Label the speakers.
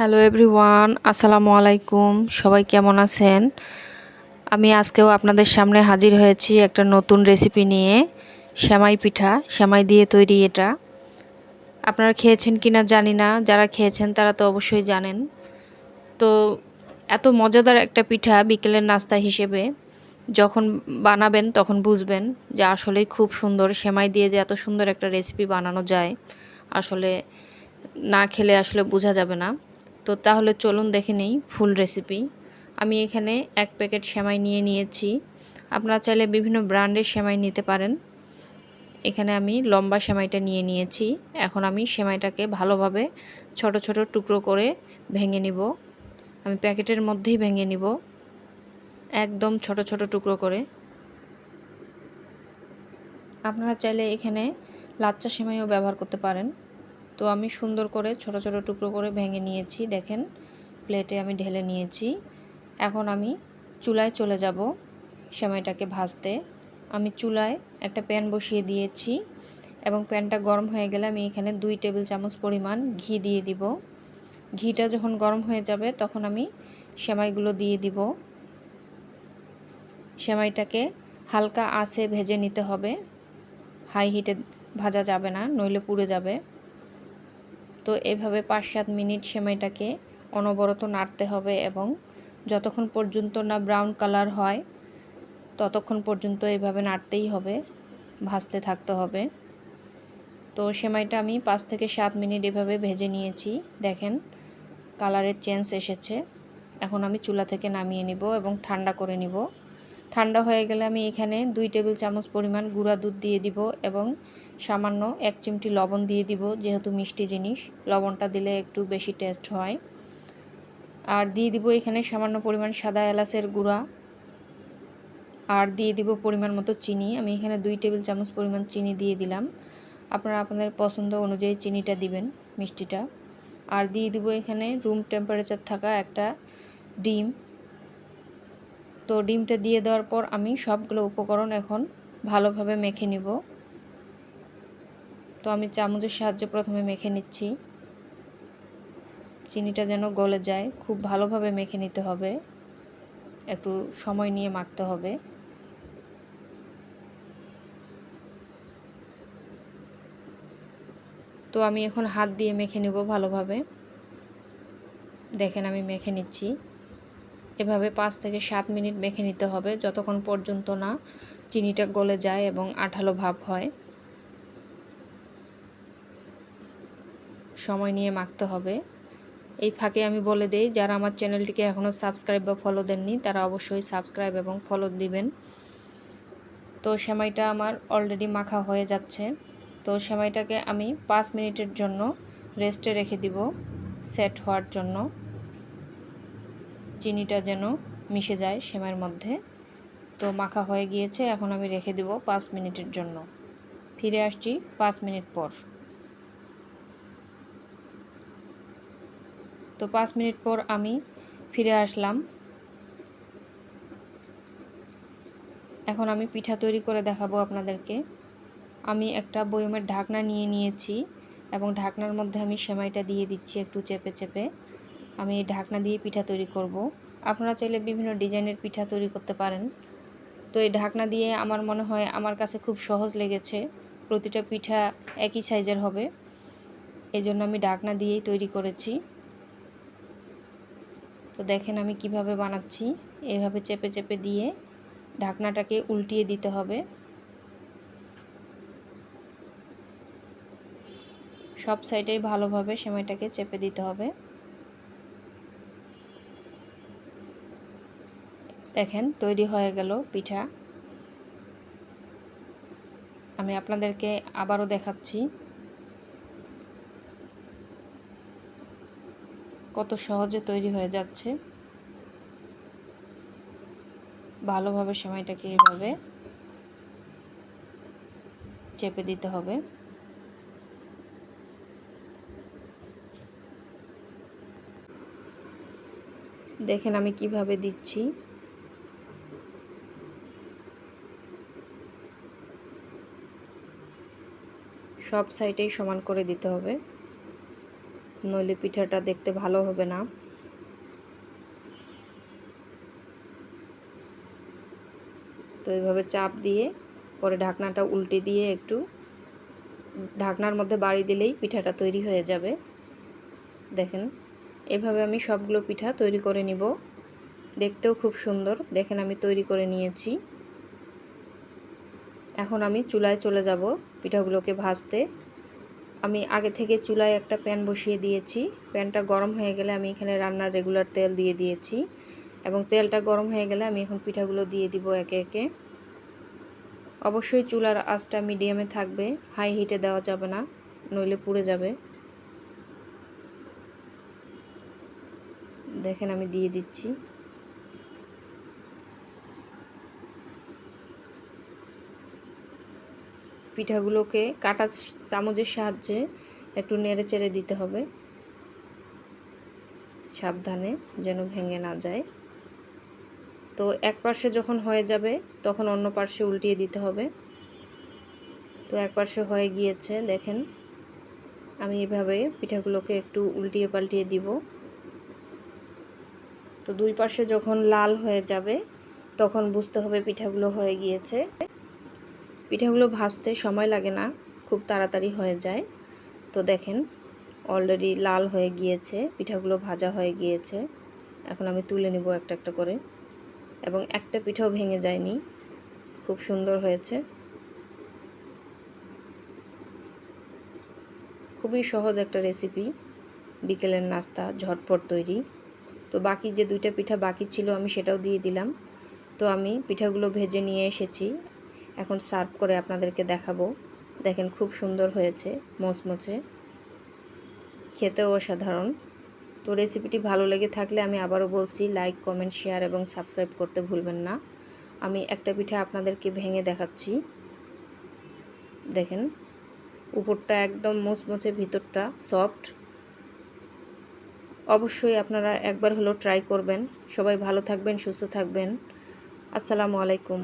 Speaker 1: Hello everyone আসসালামু আলাইকুম সবাই কেমন আছেন? আমি আজকেও আপনাদের সামনে হাজির হয়েছি একটা নতুন রেসিপি নিয়ে। শ্যামাই পিঠা শ্যামাই দিয়ে তৈরি এটা। আপনারা খেয়েছেন কিনা জানি না। যারা খেয়েছেন তারা তো অবশ্যই জানেন। তো এত মজাদার একটা পিঠা বিকেলের নাস্তা হিসেবে। যখন বানাবেন তখন বুঝবেন যে আসলেই খুব সুন্দর সেমাই দিয়ে যে এত সুন্দর একটা রেসিপি বানানো যায়। আসলে না খেলে আসলে বোঝা যাবে না। তো তাহলে চলুন দেখে নেই ফুল রেসিপি আমি এখানে এক প্যাকেট সেমাই নিয়ে নিয়েছি। আপনারা চাইলে বিভিন্ন ব্র্যান্ডের সেমাই নিতে পারেন। এখানে আমি লম্বা সেমাইটা নিয়ে নিয়েছি। এখন আমি সেমাইটাকে ভালোভাবে ছোট ছোট টুকরো করে ভেঙে নিব। আমি প্যাকেটের মধ্যেই ভেঙে নিব। একদম ছোট ছোট টুকরো করে। আপনারা চাইলে এখানে লাচ্চা সেমাইও ব্যবহার করতে পারেন। তো আমি সুন্দর করে ছোট ছোট টুকরো করে ভেঙে নিয়েছি, দেখেন। প্লেটে আমি ঢেলে নিয়েছি। এখন আমি চুলায় চলে যাব সেমাইটাকে ভাজতে। আমি চুলায় একটা প্যান বসিয়ে দিয়েছি এবং প্যানটা গরম হয়ে গেলে আমি এখানে দুই টেবিল চামচ পরিমাণ ঘি দিয়ে দিব। ঘিটা যখন গরম হয়ে যাবে তখন আমি সেমাইগুলো দিয়ে দিব। সেমাইটাকে হালকা আঁচে ভেজে নিতে হবে। হাই হিটে ভাজা যাবে না, নইলে পুড়ে যাবে। তো এভাবে পাঁচ সাত মিনিট সেমাইটাকে অনবরত নাড়তে হবে এবং যতক্ষণ পর্যন্ত না ব্রাউন কালার হয়, ততক্ষণ পর্যন্ত এভাবে নাড়তেই হবে, ভাজতে থাকতে হবে। তো সেমাইটা আমি পাঁচ থেকে সাত মিনিট এভাবে ভেজে নিয়েছি। দেখেন, কালারের চেঞ্জ এসেছে। এখন আমি চুলা থেকে নামিয়ে নিব এবং ঠান্ডা করে নিব। ঠান্ডা হয়ে গেলে আমি এখানে দুই টেবিল চামচ পরিমাণ গুঁড়া দুধ দিয়ে দিব এবং সামান্য এক চিমটি লবণ দিয়ে দিব, যেহেতু মিষ্টি জিনিস। লবণটা দিলে একটু বেশি টেস্ট হয়। আর দিয়ে দিব এখানে সামান্য পরিমাণ সাদা এলাচের গুঁড়া। আর দিয়ে দিব পরিমাণ মতো চিনি। আমি এখানে দুই টেবিল চামচ পরিমাণ চিনি দিয়ে দিলাম। আপনারা আপনাদের পছন্দ অনুযায়ী চিনিটা দিবেন মিষ্টিটা। আর দিয়ে দিব এখানে রুম টেম্পারেচার থাকা একটা ডিম। তো ডিমটা দিয়ে দেওয়ার পর আমি সবগুলো উপকরণ এখন ভালোভাবে মেখে নিব। তো আমি চামচের সাহায্যে প্রথমে মেখে নিচ্ছি। চিনিটা যেন গলে যায়, খুব ভালোভাবে মেখে নিতে হবে। একটু সময় নিয়ে মাখতে হবে। তো আমি এখন হাত দিয়ে মেখে নেব ভালোভাবে। দেখেন আমি মেখে নিচ্ছি। এভাবে পাঁচ থেকে সাত মিনিট মেখে নিতে হবে, যতক্ষণ পর্যন্ত না চিনিটা গলে যায় এবং আঠালো ভাব হয়। সময় নিয়ে মাখতে হবে। এই ফাঁকে আমি বলে দেই, যারা আমার চ্যানেলটিকে এখনও সাবস্ক্রাইব বা ফলো দেননি, তারা অবশ্যই সাবস্ক্রাইব এবং ফলো দিবেন। তো সেমাইটা আমার অলরেডি মাখা হয়ে যাচ্ছে। তো সেমাইটাকে আমি পাঁচ মিনিটের জন্য রেস্টে রেখে দিব, সেট হওয়ার জন্য। চিনিটা যেন মিশে যায় সেমাইয়ের মধ্যে। তো মাখা হয়ে গিয়েছে, এখন আমি রেখে দিব পাঁচ মিনিটের জন্য। ফিরে আসছি পাঁচ মিনিট পর। তো পাঁচ মিনিট পর আমি ফিরে আসলাম। এখন আমি পিঠা তৈরি করে দেখাবো আপনাদেরকে। আমি একটা বয়মের ঢাকনা নিয়ে নিয়েছি এবং ঢাকনার মধ্যে আমি সেমাইটা দিয়ে দিচ্ছি একটু চেপে চেপে। আমি এই ঢাকনা দিয়ে পিঠা তৈরি করব। আপনারা চাইলে বিভিন্ন ডিজাইনের পিঠা তৈরি করতে পারেন। তো এই ঢাকনা দিয়ে আমার মনে হয় আমার কাছে খুব সহজ লেগেছে। প্রতিটা পিঠা একই সাইজের হবে। এই জন্য আমি ঢাকনা দিয়েই তৈরি করেছি। তো দেখেন আমি কীভাবে বানাচ্ছি। এভাবে চেপে চেপে দিয়ে ঢাকনাটাকে উল্টিয়ে দিতে হবে। সব সাইডেই ভালোভাবে সেমাইটাকে চেপে দিতে হবে। দেখেন তৈরি হয়ে গেল পিঠা। আমি আপনাদেরকে আবারও দেখাচ্ছি। কত সহজে তৈরি হয়ে যাচ্ছে। ভালোভাবে সেমাইটাকে এভাবে চেপে দিতে হবে। দেখেন আমি কীভাবে দিচ্ছি। সব সাইডেই সমান করে দিতে হবে। নইলে পিঠাটা দেখতে ভালো হবে না। তো এইভাবে চাপ দিয়ে পরে ঢাকনাটা উল্টে দিয়ে একটু ঢাকনার মধ্যে বাড়ি দিলেই পিঠাটা তৈরি হয়ে যাবে। দেখেন, এভাবে আমি সবগুলো পিঠা তৈরি করে নিব। দেখতেও খুব সুন্দর। দেখেন, আমি তৈরি করে নিয়েছি। এখন আমি চুলায় চলে যাব পিঠাগুলোকে ভাজতে। আমি আগে থেকে চুলায় একটা প্যান বসিয়ে দিয়েছি। প্যানটা গরম হয়ে গেলে আমি এখানে রান্নার রেগুলার তেল দিয়ে দিয়েছি এবং তেলটা গরম হয়ে গেলে আমি এখন পিঠাগুলো দিয়ে দিব একে একে। অবশ্যই চুলার আঁচটা মিডিয়ামে থাকবে হাই হিটে দেওয়া যাবে না, নইলে পুড়ে যাবে। দেখেন আমি দিয়ে দিচ্ছি। পিঠাগুলোকে কাটা চামচের সাহায্যে একটু নেড়ে চেড়ে দিতে হবে। সাবধানে যেন ভেঙে না যায়। তো এক পার্শ্বে যখন হয়ে যাবে, তখন অন্য পার্শ্বে উল্টিয়ে দিতে হবে। তো এক পার্শ্বে হয়ে গিয়েছে, দেখেন। আমি এভাবে পিঠাগুলোকে একটু উল্টিয়ে পাল্টিয়ে দিব। তো দুই পাশে যখন লাল হয়ে যাবে, তখন বুঝতে হবে পিঠাগুলো হয়ে গিয়েছে। পিঠাগুলো ভাজতে সময় লাগে না, খুব তাড়াতাড়ি হয়ে যায়। তো দেখেন অলরেডি লাল হয়ে গিয়েছে, পিঠাগুলো ভাজা হয়ে গিয়েছে। এখন আমি তুলে নিব একটা একটা করে। এবং একটা পিঠাও ভেঙে যায়নি, খুব সুন্দর হয়েছে। খুবই সহজ একটা রেসিপি বিকেলের নাস্তা, ঝটপট তৈরি। তো বাকি যে দুইটা পিঠা বাকি ছিল, আমি সেটাও দিয়ে দিলাম। তো আমি পিঠাগুলো ভেজে নিয়ে এসেছি। এখন সার্ভ করে আপনাদেরকে দেখাবো। দেখেন খুব সুন্দর হয়েছে, মোচমোচে। খেতেও অসাধারণ। তো রেসিপিটি ভালো লেগে থাকলে আমি আবারও বলছি লাইক কমেন্ট শেয়ার এবং সাবস্ক্রাইব করতে ভুলবেন না। আমি একটা পিঠা আপনাদেরকে ভেঙে দেখাচ্ছি। দেখেন, উপরটা একদম মোচমোচে, ভিতরটা সফট অবশ্যই আপনারা একবার হলো ট্রাই করবেন। সবাই ভালো থাকবেন, সুস্থ থাকবেন। আসসালামু আলাইকুম।